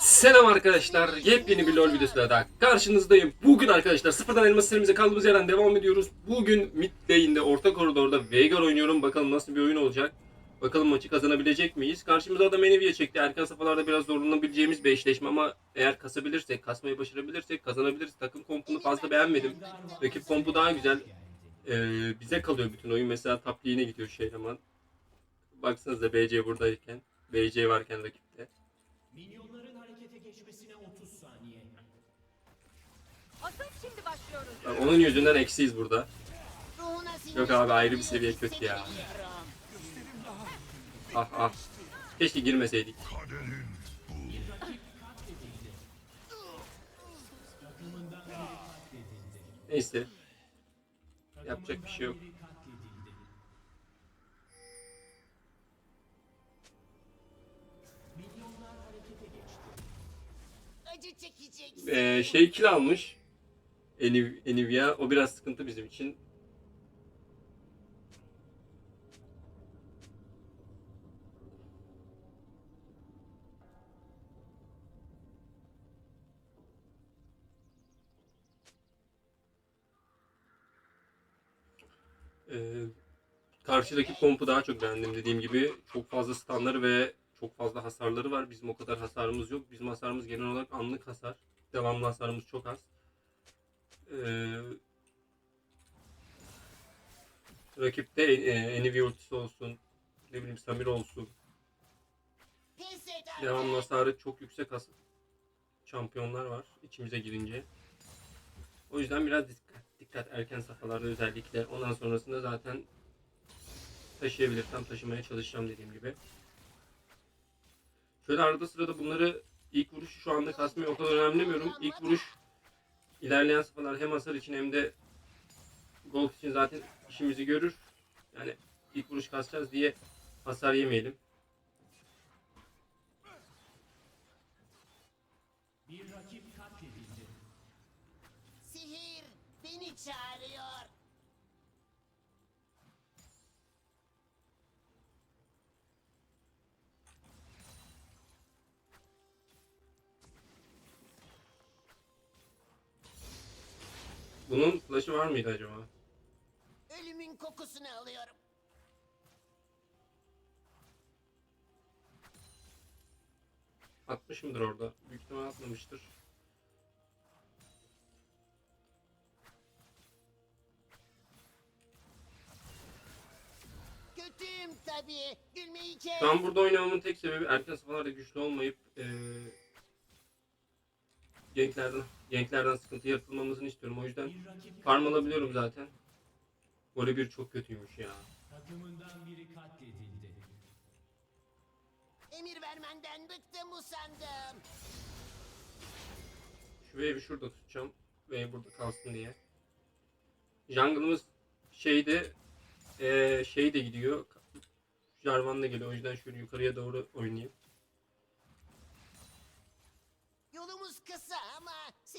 Selam arkadaşlar. Yepyeni bir LoL videosuyla daha karşınızdayım. Bugün arkadaşlar sıfırdan elmas serimize kaldığımız yerden devam ediyoruz. Bugün mid lane'de orta koridorda Veigar oynuyorum. Bakalım nasıl bir oyun olacak. Bakalım maçı kazanabilecek miyiz? Karşımıza da Menevi'ye çekti. Erken safhalarda biraz zorlanabileceğimiz bir eşleşme ama eğer kasabilirsek, kasmayı başarabilirsek kazanabiliriz. Takım kompunu fazla beğenmedim. Rakip kompu daha güzel. Ee, bize kalıyor bütün oyun. Mesela top lane'e gidiyor Şeyleman. Baksanıza BC buradayken. BC varken rakipte. Minyonların harekete geçmesine 30 saniye. Asıl şimdi başlıyoruz. Bak, Onun yüzünden eksiyiz burada. Ruhuna Yok abi, ayrı bir seviye kötü ya. Ah ah. Keşke girmeseydik. Neyse. Yapacak bir şey yok. Ee, şey kill almış. Eniv Enivia. O biraz sıkıntı bizim için. Ee, karşıdaki kompu daha çok beğendim dediğim gibi. Çok fazla stunları ve çok fazla hasarları var. Bizim o kadar hasarımız yok. Bizim hasarımız genel olarak anlık hasar. Devamlı hasarımız çok az. Ee, rakipte e, Enivy ultisi olsun. Ne bileyim Samir olsun. Devamlı hasarı çok yüksek has şampiyonlar var içimize girince. O yüzden biraz dikkat, dikkat erken safhalarda özellikle. Ondan sonrasında zaten taşıyabilirsem taşımaya çalışacağım dediğim gibi. Şöyle arada sırada bunları ilk vuruşu şu anda kasmayı o kadar önemlemiyorum. İlk vuruş ilerleyen safhalar hem hasar için hem de gold için zaten işimizi görür. Yani ilk vuruş kasacağız diye hasar yemeyelim. Bunun flash'ı var mıydı acaba? Ölümün kokusunu alıyorum. Atmış mıdır orada? Büyük ihtimal atmamıştır. Kötüyüm tabii. Gülmeyi kes. An burada oynamamın tek sebebi erken safhalarda güçlü olmayıp eee Genklerden, Genklerden sıkıntı yaratılmamızını istiyorum. O yüzden farm alabiliyorum zaten. Voli bir çok kötüymüş ya. takımından biri katledildi. Emir vermenden bıktım usandım. Şu wave'i şurada tutacağım. Wave burada kalsın diye. Jungle'ımız şeyde eee şey de gidiyor. Jarvan da geliyor. O yüzden şöyle yukarıya doğru oynayayım.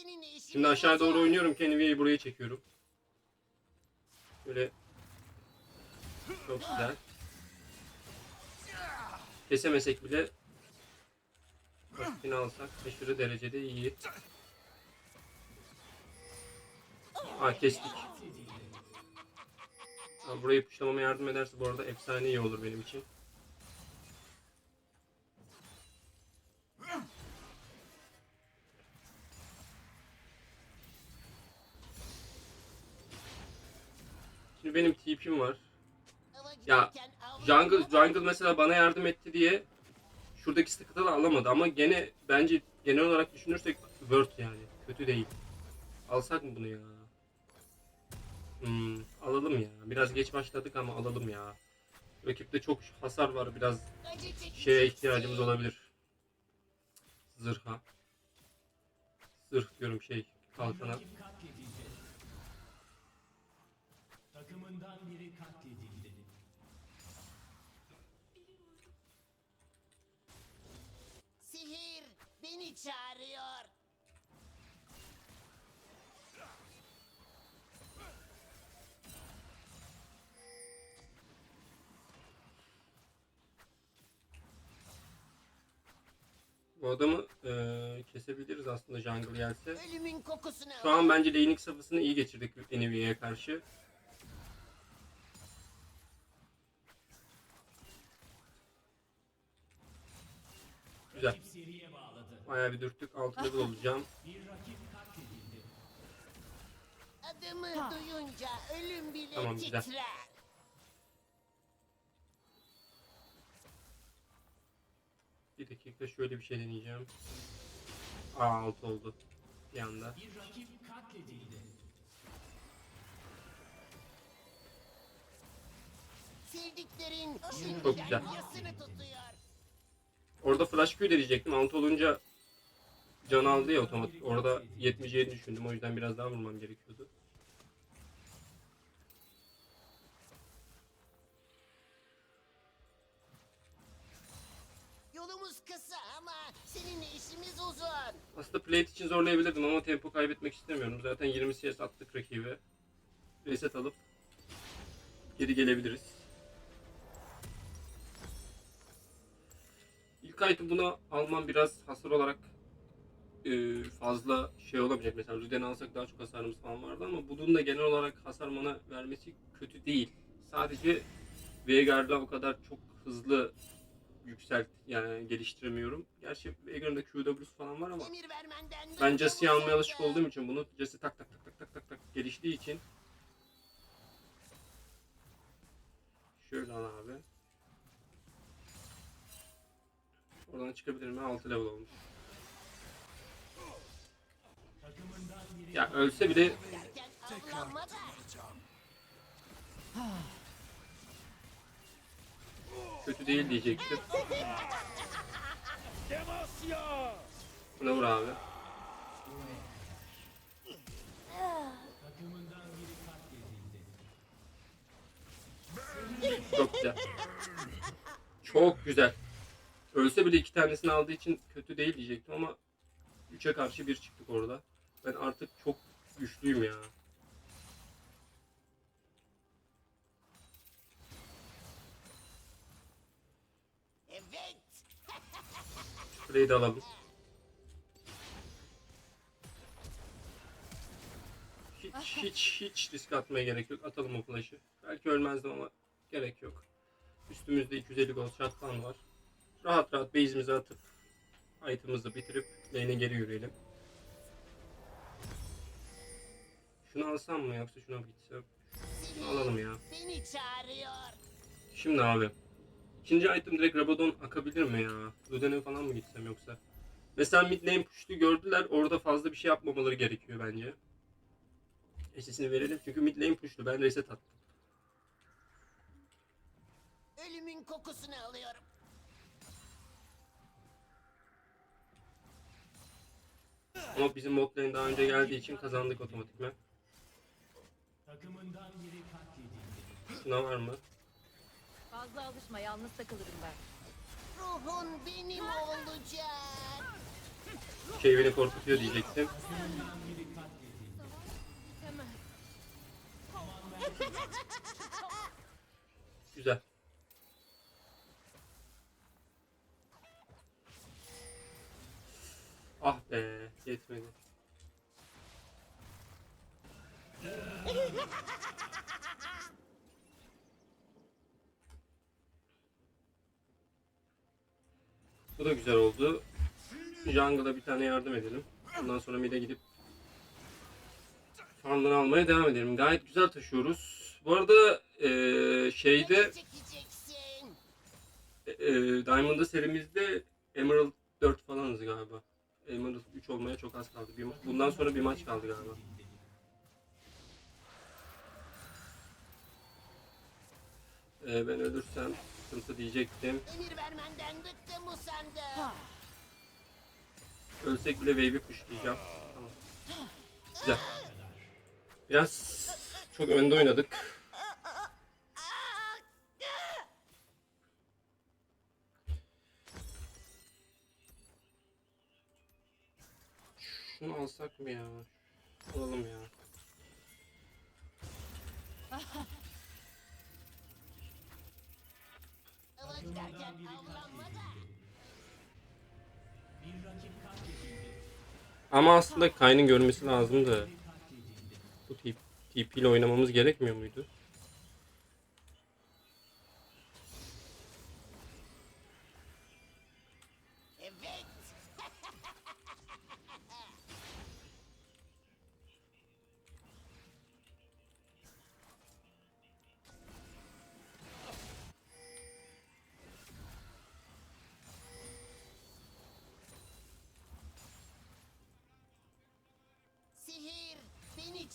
Seninle işim Şimdi aşağı doğru oynuyorum. Kennedy'yi buraya çekiyorum. Böyle çok güzel. Kesemesek bile Vakitini alsak aşırı derecede iyi. Aa kestik. Aa, burayı puşlamama yardım ederse bu arada efsane iyi olur benim için. Şimdi benim TP'm var. Ya, Jungle, Jungle mesela bana yardım etti diye şuradaki sıkıntıları alamadı ama gene bence genel olarak düşünürsek Word yani kötü değil. Alsak mı bunu ya? Hmm, alalım ya. Biraz geç başladık ama alalım ya. Rakipte çok hasar var. Biraz şeye ihtiyacımız olabilir. Zırha. Zırh diyorum şey Bir kalkana. rakip katledildi. Takımından biri katledildi. Sihir beni çağırıyor. Bu adamı eee, kesebiliriz aslında jungle gelse. Ölümün kokusunu Şu an bence laning safhasını iyi geçirdik Enemies karşı. Güzel. Rakip seriye bağladı. Bayağı bir dürttük. 6 level olacağım. Bir rakip katledildi. Adımı duyunca ölüm bile Tamam, güzel. titrer. Bir dakika şöyle bir şey deneyeceğim. Aa 6 oldu. Bir anda. Bir rakip katledildi. Sevdiklerin şimdiden güzel. yasını tutuyor. Orada flash Q diyecektim. 6 olunca can aldı ya otomatik. Orada 77 düşündüm. O yüzden biraz daha vurmam gerekiyordu. Yolumuz kısa ama seninle işimiz uzun. Aslında plate için zorlayabilirdim ama tempo kaybetmek istemiyorum. Zaten 20 CS attık rakibe. Reset alıp geri gelebiliriz. İtem buna almam biraz hasar olarak e, fazla şey olamayacak. Mesela Rüden alsak daha çok hasarımız falan vardı ama bunun da genel olarak hasar bana vermesi kötü değil. Sadece Veigar'da o kadar çok hızlı yükselt yani geliştiremiyorum. Gerçi Veigar'ın da QW'su falan var ama ben Jesse'yi almaya alışık olduğum için bunu Jesse tak tak tak tak tak tak tak geliştiği için Şöyle al abi. Oradan çıkabilir mi? 6 level olmuş. Ya ölse bile kötü değil diyecektim. Buna vur abi. Çok güzel. Çok güzel. Ölse bile iki tanesini aldığı için kötü değil diyecektim ama 3'e karşı bir çıktık orada. Ben artık çok güçlüyüm ya. Evet. Şurayı da alalım. Hiç hiç hiç risk atmaya gerek yok. Atalım o flash'ı. Belki ölmezdim ama gerek yok. Üstümüzde 250 gold shotgun var. Rahat rahat base'imizi atıp item'ımızı bitirip lane'e geri yürüyelim. Şunu alsam mı yoksa şuna mı gitsem? Şunu alalım ya. Çağırıyor. Şimdi abi. İkinci item direkt Rabadon akabilir mi ya? Luden'e falan mı gitsem yoksa? Mesela mid lane push'tu gördüler. Orada fazla bir şey yapmamaları gerekiyor bence. Eşesini verelim çünkü mid lane push'tu. Ben reset attım. Ölümün kokusunu alıyorum. Ama bizim bot lane daha önce geldiği için kazandık otomatikman. Takımından biri katledildi. Şuna var mı? Fazla alışma yalnız takılırım ben. Ruhun benim olacak. Şey beni korkutuyor diyecektim. Güzel. Ah be yetmedi. Bu da güzel oldu. Jungle'a bir tane yardım edelim. Ondan sonra mid'e gidip farmları almaya devam edelim. Gayet güzel taşıyoruz. Bu arada eee, şeyde e, e, Diamond'da serimizde Emerald 4 falanız galiba. Emerald 3 olmaya çok az kaldı. Bir bundan sonra bir maç kaldı galiba. E, ben ölürsem sıkıntı diyecektim. Emir vermenden bıktım usandım. Ölsek bile wave'i pushlayacağım. Tamam. Güzel. Biraz çok önde oynadık. Şunu alsak mı ya? Alalım ya. Avlanma da. Ama aslında Kayn'ın görmesi lazımdı. Bu tip TP ile oynamamız gerekmiyor muydu?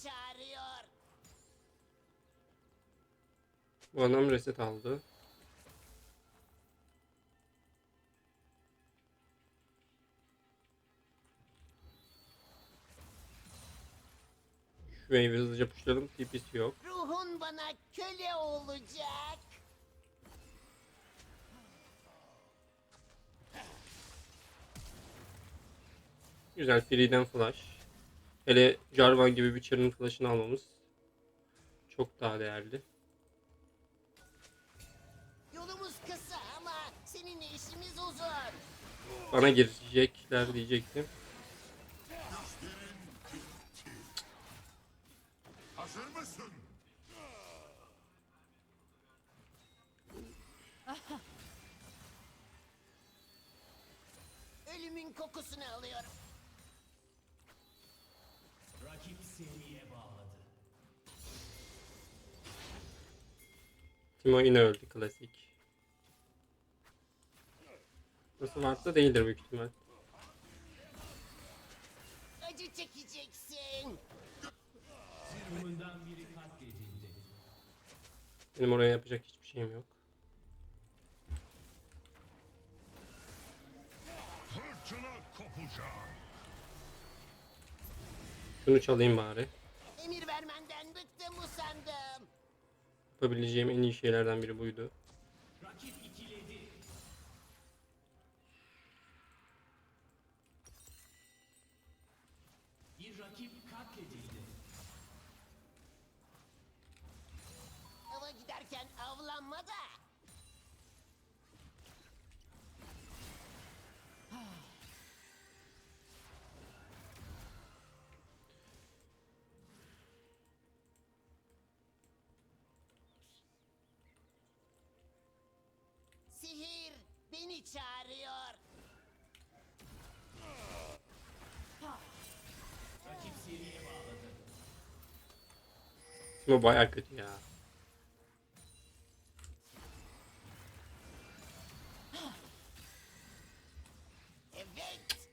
Çağırıyor. Bu adam reset aldı. Şu wave'i hızlıca pushlayalım. TP'si yok. Ruhun bana köle olacak. Güzel free'den flash. Hele Jarvan gibi bir Char'ın flash'ını almamız çok daha değerli. Yolumuz kısa ama seninle işimiz uzun. Bana girecekler diyecektim. Hazır mısın? Ölümün kokusunu alıyorum. Timo yine öldü klasik. Nasıl varsa değildir büyük ihtimal. Acı çekeceksin. Benim oraya yapacak hiçbir şeyim yok. Şunu çalayım bari. Yapabileceğim en iyi şeylerden biri buydu. Timo baya kötü ya.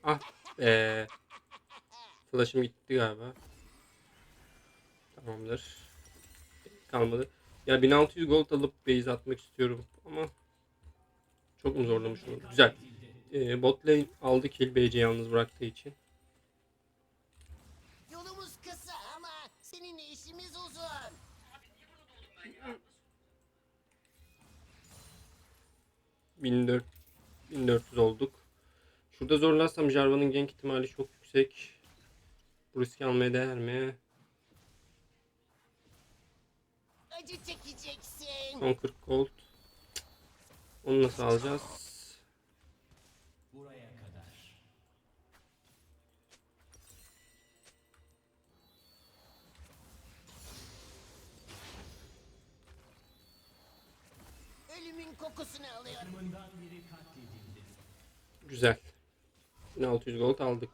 Ah be. Flash'ım gitti galiba. Tamamdır. Kalmadı. Ya 1600 gold alıp base atmak istiyorum ama çok mu zorlamış onu? Güzel. Ee, bot lane aldı kill BC yalnız bıraktığı için. 1400, 1400 olduk. Şurada zorlarsam Jarvan'ın genk ihtimali çok yüksek. Bu riski almaya değer mi? Acı çekeceksin. 1040 gold. Onu nasıl alacağız? Kokusunu alıyorum. Güzel. 1600 gold aldık.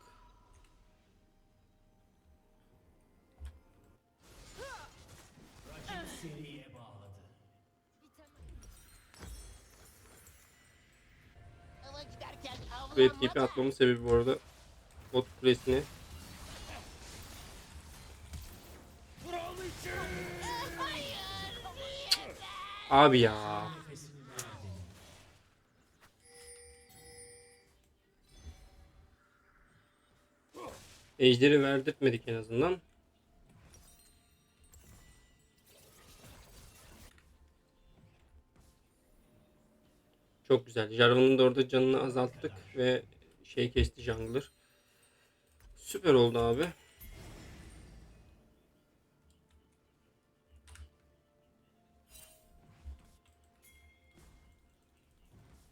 Ve TP atmamın sebebi bu arada bot kulesini. Abi ya. Ejderi verdirtmedik en azından. Çok güzel. Jarvan'ın da orada canını azalttık ve şey kesti jungler. Süper oldu abi.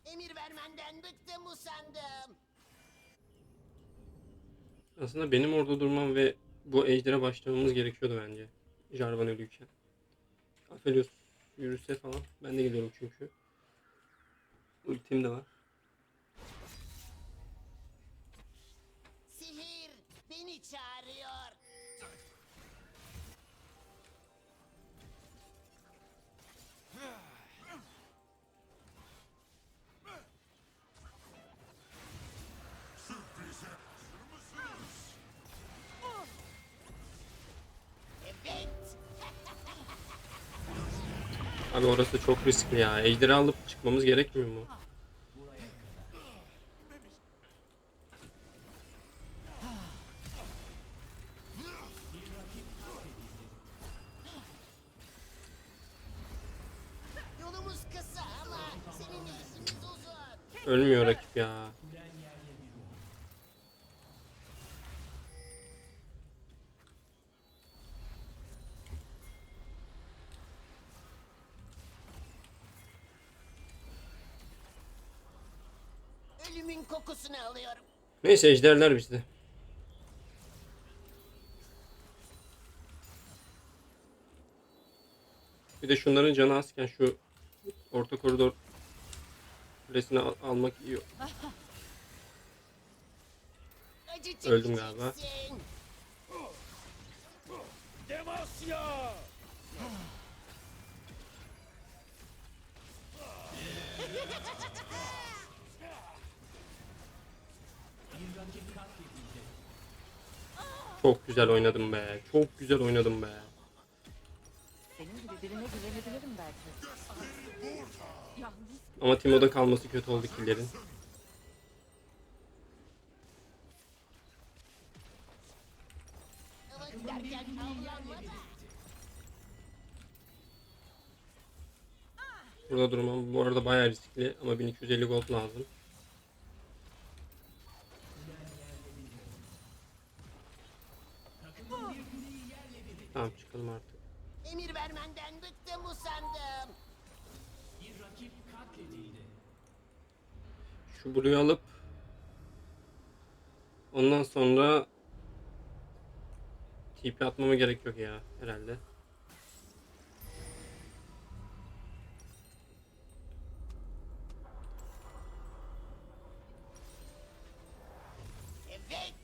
Emir vermenden bıktım usandım. Aslında benim orada durmam ve bu ejdere başlamamız gerekiyordu bence. Jarvan ölüyken. Aphelios yürüse falan. Ben de geliyorum çünkü. Ultim de var. Orası çok riskli ya. Ejderi alıp çıkmamız gerekmiyor mu? Ölmüyor rakip ya. Kokusunu alıyorum. Neyse ejderler bizde. Bir de şunların canı azken şu orta koridor kulesini al- almak iyi. Öldüm galiba. çekeceksin. Çok güzel oynadım be. Çok güzel oynadım be. Senin gibi birine güvenebilirim belki. Ama Timo'da kalması kötü oldu killerin. Burada durmam bu arada bayağı riskli ama 1250 gold lazım. Tamam çıkalım artık. Emir vermenden bıktım usandım. Bir rakip katledildi. Şu Blue'yu alıp ondan sonra TP atmama gerek yok ya herhalde. Evet.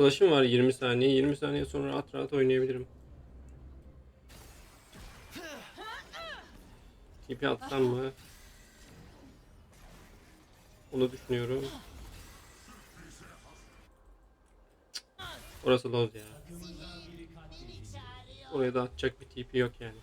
Flash'ım var 20 saniye. 20 saniye sonra rahat rahat oynayabilirim. TP atsam mı? Onu düşünüyorum. Orası loz ya. Oraya da atacak bir TP yok yani.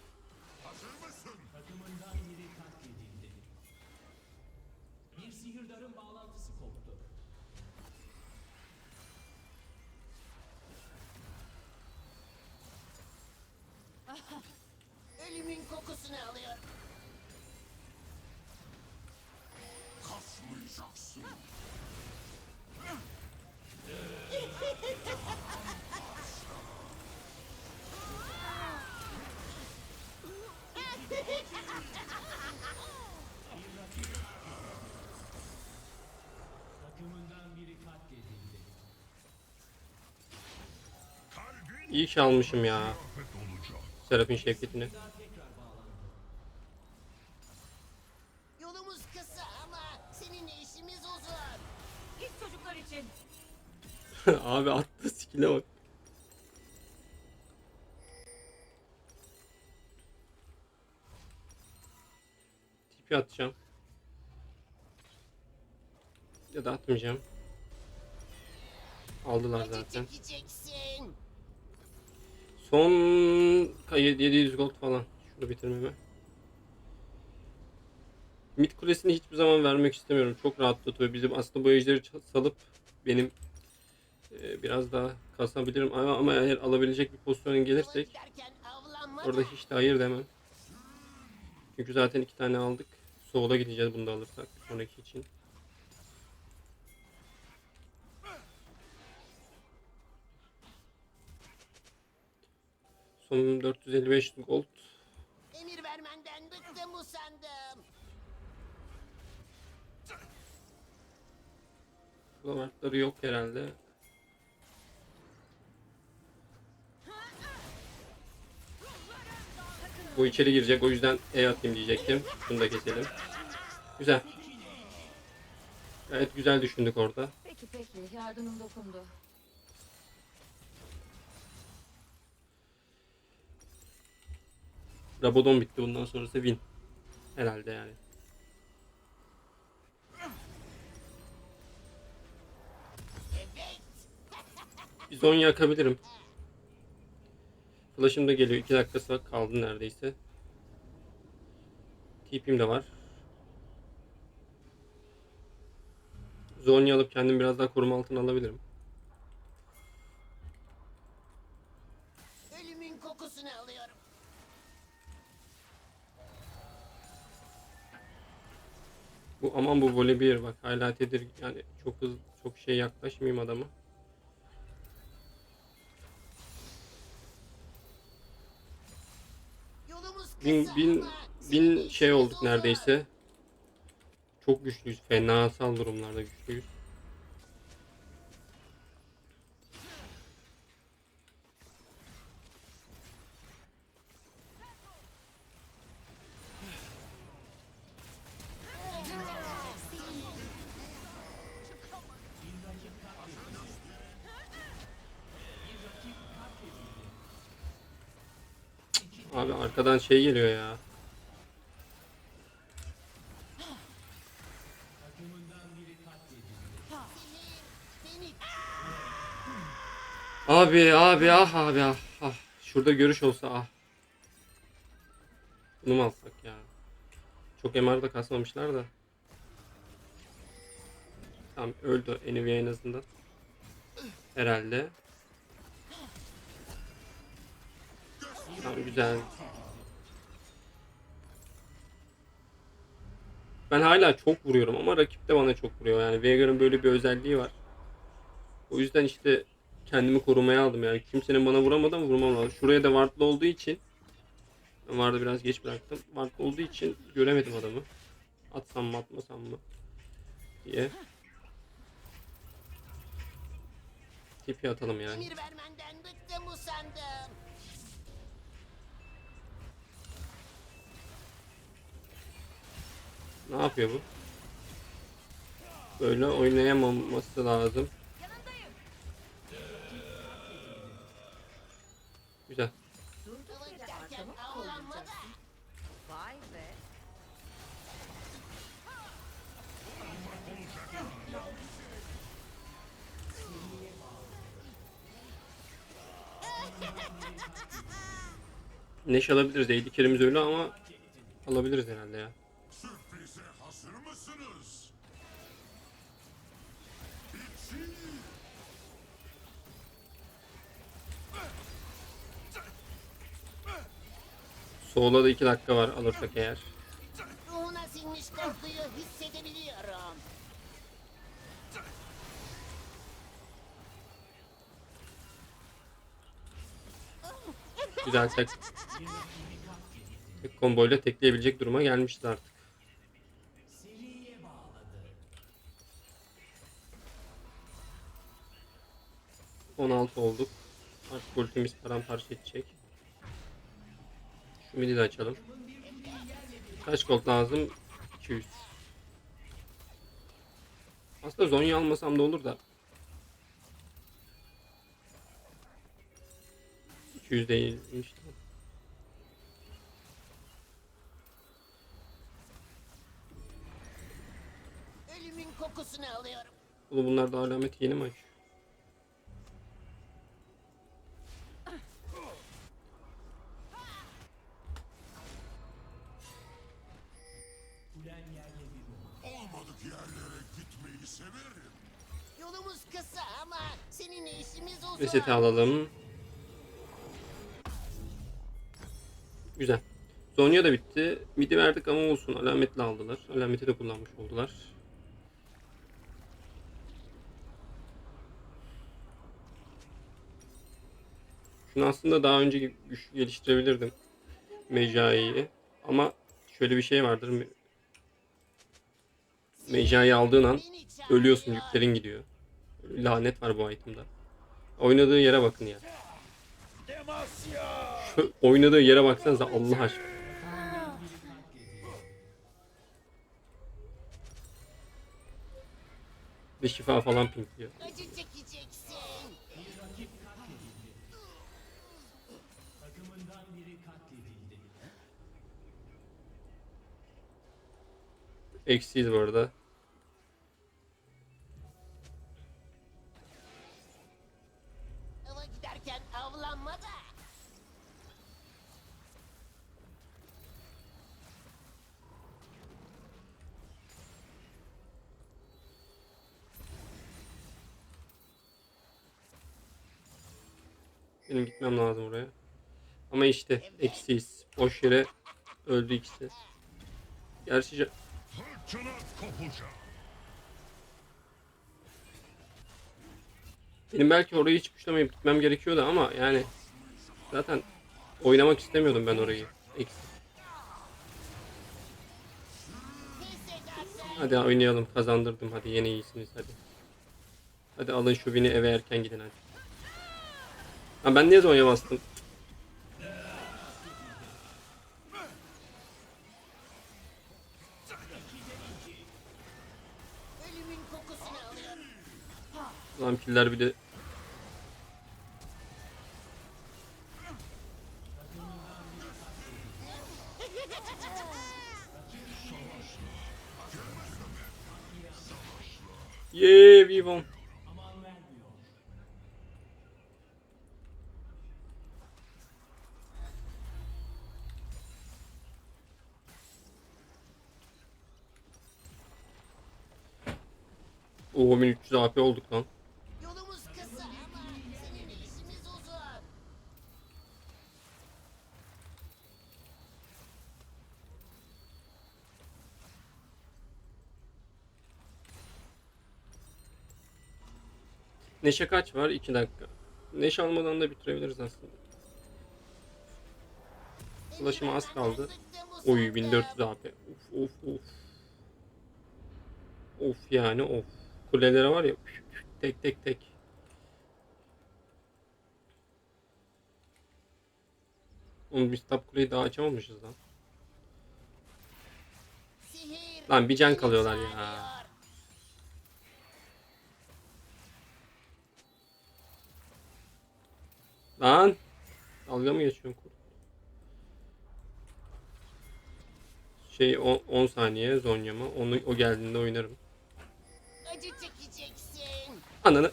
İyi ki almışım ya. Serafin şevketini. Yolumuz kısa ama seninle işimiz uzun. git çocuklar için. Abi attı skill'e bak. TP atacağım. Ya da atmayacağım. Aldılar Acı zaten. çekeceksin. Son 700 gold falan. Şunu bitirmeme. Mid kulesini hiçbir zaman vermek istemiyorum. Çok rahatlatıyor. Bizim aslında bu ejderi salıp benim e, biraz daha kasabilirim. Ama, ama eğer alabilecek bir pozisyona gelirsek orada da. hiç de hayır demem. Çünkü zaten iki tane aldık. Soğuda gideceğiz bunu da alırsak. Sonraki için. Son 455 gold. Emir vermenden bıktım usandım. Kulamartları yok herhalde. Bu içeri girecek o yüzden E atayım diyecektim. Şunu da keselim. Güzel. Evet güzel düşündük orada. Peki peki yardımın dokundu. Rabadon bitti bundan sonrası win. Herhalde yani. Bir Zonya yakabilirim. Flash'ım da geliyor. 2 dakikası kaldı neredeyse. TP'm de var. Zonya alıp kendimi biraz daha koruma altına alabilirim. Bu aman bu voleybir bak hala tedir yani çok hızlı çok şey yaklaşmayayım kısa Bin, bin, bin şey olduk neredeyse. Çok güçlüyüz. Fenasal durumlarda güçlüyüz. Abi arkadan şey geliyor ya. Abi abi ah abi ah. ah. Şurada görüş olsa ah. Bunu mu alsak ya? Çok MR da kasmamışlar da. Tamam öldü Nvidia en azından. Herhalde. Güzel. Ben hala çok vuruyorum ama rakip de bana çok vuruyor. Yani Veigar'ın böyle bir özelliği var. O yüzden işte kendimi korumaya aldım yani. Kimsenin bana vuramadı ama vurmam lazım. Şuraya da wardlı olduğu için ben ward'ı biraz geç bıraktım. Wardlı olduğu için göremedim adamı. Atsam mı atmasam mı diye. Tipi atalım yani. emir vermenden bıktım usandım. Ne yapıyor bu? Böyle oynayamaması lazım. Güzel. Neş alabiliriz. AD kerimiz öyle ama alabiliriz herhalde ya. Sürprize hazır mısınız? Soğula da 2 dakika var alırsak eğer. Ruhuna sinmiş korkuyu hissedebiliyorum. Güzel tek, tek komboyla tekleyebilecek duruma gelmişti artık. 16 olduk. Artık ultimiz paramparça edecek. Şu midi de açalım. Kaç gold lazım? 200. Aslında Zonya almasam da olur da. 200 değilmiş. de. Ölümün kokusunu alıyorum. Oğlum bunlar da alamet yeni mi açıyor? Seninle işimiz uzun. Reseti alalım. Güzel. Zonya da bitti. Midi verdik ama olsun. Alametli aldılar. Alameti de kullanmış oldular. Şunu aslında daha önce güç geliştirebilirdim. Mecai'yi. Ama şöyle bir şey vardır. Me- Mecai'yi aldığın an ölüyorsun. Yüklerin gidiyor. Lanet var bu itemda. Oynadığı yere bakın ya. Şu oynadığı yere baksanıza Allah aşkına. Bir şifa falan pinkliyor. Eksiyiz bu arada. Benim gitmem lazım oraya. Ama işte eksiyiz. Boş yere öldü ikisi. Gerçi benim belki orayı hiç puşlamayıp gitmem gerekiyordu ama yani zaten oynamak istemiyordum ben orayı. Eksi. Pes edersen. Hadi oynayalım kazandırdım hadi yine iyisiniz hadi. Hadi alın şu bini eve erken gidin hadi. Ha ben niye Zonya bastım? Ölümün kokusunu alıyorum. Lan piller bir de Yeee Vivon. Oo 1300 AP olduk lan. Yolumuz kısa ama seninle işimiz uzun. Neşe kaç var? 2 dakika. Neşe almadan da bitirebiliriz aslında. Ulaşıma az kaldı. Oy 1400 AP. Of of of. Of yani of. Kulelere var ya tek tek tek. Oğlum biz top kuleyi daha açamamışız lan. Lan bir can kalıyorlar ya. Lan! Dalga mı geçiyorsun? Şey 10 saniye Zonya mı? Onu o geldiğinde oynarım. Acı çekeceksin. Ananı.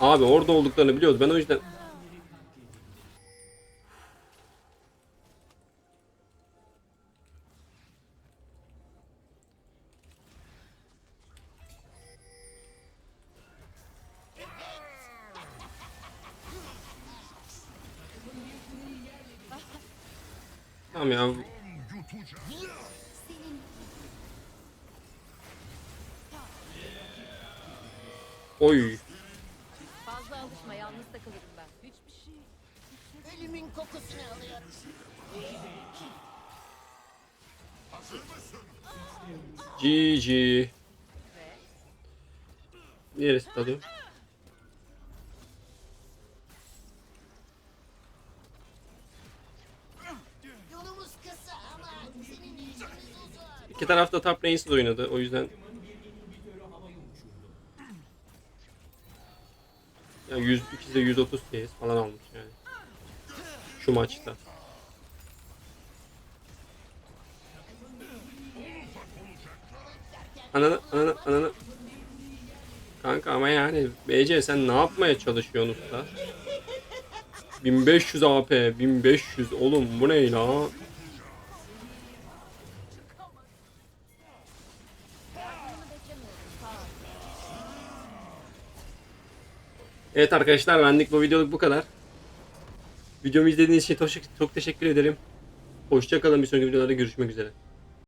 Abi orada olduklarını biliyoruz. Ben o yüzden Oy. Fazla alışma yalnız takılırım ben. Hiçbir şey. Ölümün kokusunu alıyorum. GG. Neresi tadı? Yolumuz kısa ama seninle işimiz uzun. İki taraf da top lane'siz oynadı. O yüzden ya 100 ikisi de 130 PS falan almış yani. Şu maçta. Ananı ananı ananı. Kanka ama yani BC sen ne yapmaya çalışıyorsun usta? 1500 AP 1500 oğlum bu ne la? Evet arkadaşlar benlik bu videoluk bu kadar. Videomu izlediğiniz için çok, çok teşekkür ederim. Hoşçakalın bir sonraki videolarda görüşmek üzere.